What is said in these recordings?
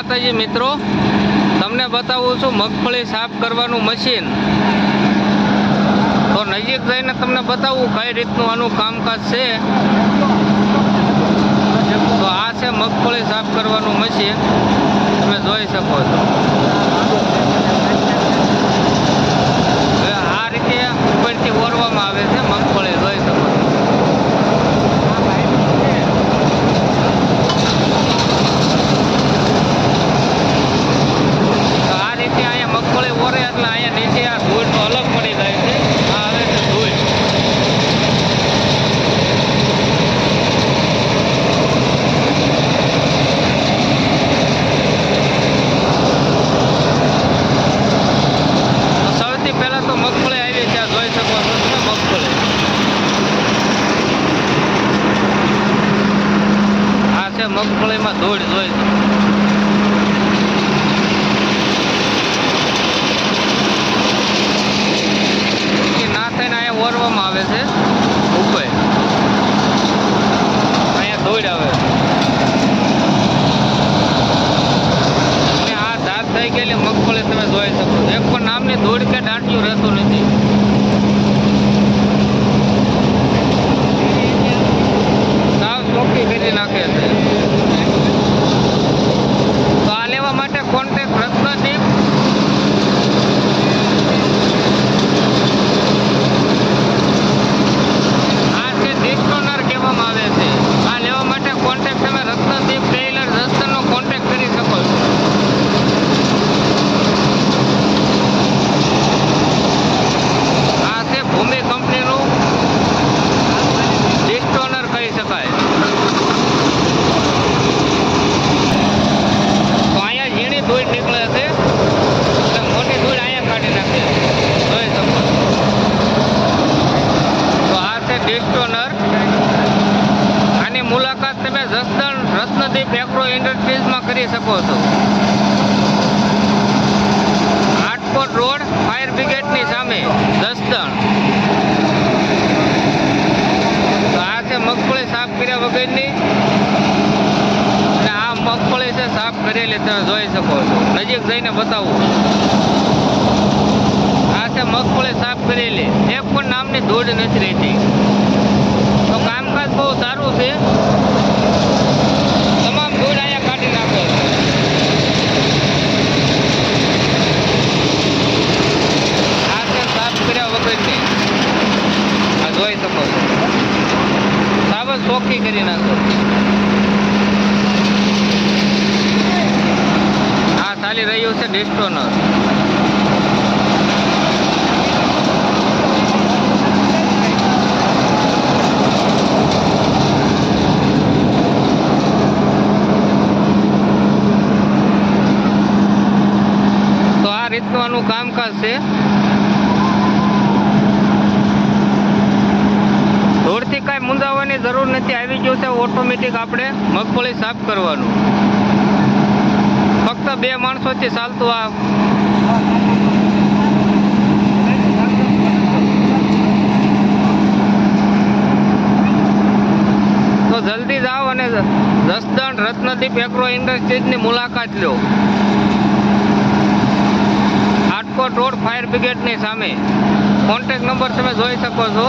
માતાજી મિત્રો, તમને બતાવું છું મગફળી સાફ કરવાનું મશીન તો નજીક જઈને તમને બતાવું કઈ રીતનું આનું કામકાજ છે. તો આ છે મગફળી સાફ કરવાનું મશીન તમે જોઈ શકો છો હવે આ રીતે ઉપરથી ઓરવામાં આવે છે મગફળી જોઈ શકો છો તો આ રીતે અહીંયા મગફળી ઓરે એટલે અહીંયા નીચે આ ધૂળ તો અલગ પડી જાય છે આ આવે છે ધૂળ તો સૌથી પહેલા તો મગફળી આવી છે આ જોઈ શકો છો તમે મગફળી આ છે મગફળીમાં ધૂળ જોઈ ના થઈને અહીંયા ઓરવામાં આવે છે ઉપર અહીંયા ધૂળ આવે અને આ ધાર થઈ ગયેલી મગફળી તમે જોઈ શકો છો એક પણ નામની ધૂળ કે દાંટિયું રહેતું નથી સાવ ચોખ્ખી કરી નાખે છે તો આ લેવા માટે કોન્ટેક્ટ રત્નદીપ આ છે ડિસ્ટોનર કહેવામાં આવે છે આ લેવા માટે કોન્ટેક્ટ તમે રત્નદીપ ટેલર રસ્તનનો કોન્ટેક્ટ કરી શકો છો આ છે ભૂમિ કંપનીનું ડિસ્ટોનર કહી શકાય તો અહીંયા ઝીણી ધૂળ નીકળે છે એટલે મોટી ધૂળ અહીંયા કાઢી નાખે જોઈ શકો છો. તો આ છે ડિસ્ટોનર આની મુલાકાત તમે જસદણ રત્નદીપ એગ્રો ઇન્ડસ્ટ્રીઝમાં કરી શકો છો. આટકોટ રોડ ફાયર બ્રિગેડની સામે, જસદણ. આ છે મગફળી સાફ કર્યા વગરની. અને આ મગફળી છે સાફ કરેલી તમે જોઈ શકો છો. નજીક જઈને બતાવું. આ છે મગફળી સાફ કરેલી. એક પણ નામની ધૂળ નથી રહેતી. તો કામકાજ બહુ સારું છે તમામ ધૂળ અહીંયા કાઢી નાખે છે આ છે સાફ કર્યા વગરની આ જોઈ શકો છો જ કરી નાખો. હા ચાલી રહ્યું છે ડિસ્ટોનર. રીતનું આનું કામકાજ છે. ધૂળથી કાંઈ મુંજાવવાની જરૂર નથી. આવી ગયું છે ઓટોમેટિક આપણે મગફળી સાફ કરવાનું. ફક્ત બે માણસોથી ચાલતું આ તો જલ્દી જાઓ અને જસદણ રત્નદીપ એગ્રો ઇન્ડસ્ટ્રીઝની મુલાકાત લો. આટકોટ રોડ ફાયર બ્રિગેડની સામે. કોન્ટેક્ટ નંબર તમે જોઈ શકો છો.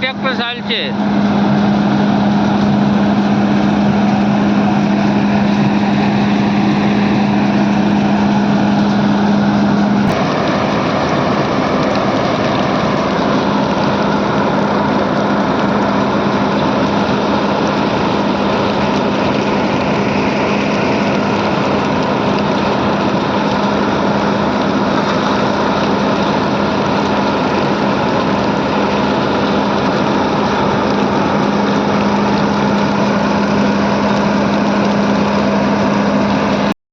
ટ્રેક્ટર ચાલશે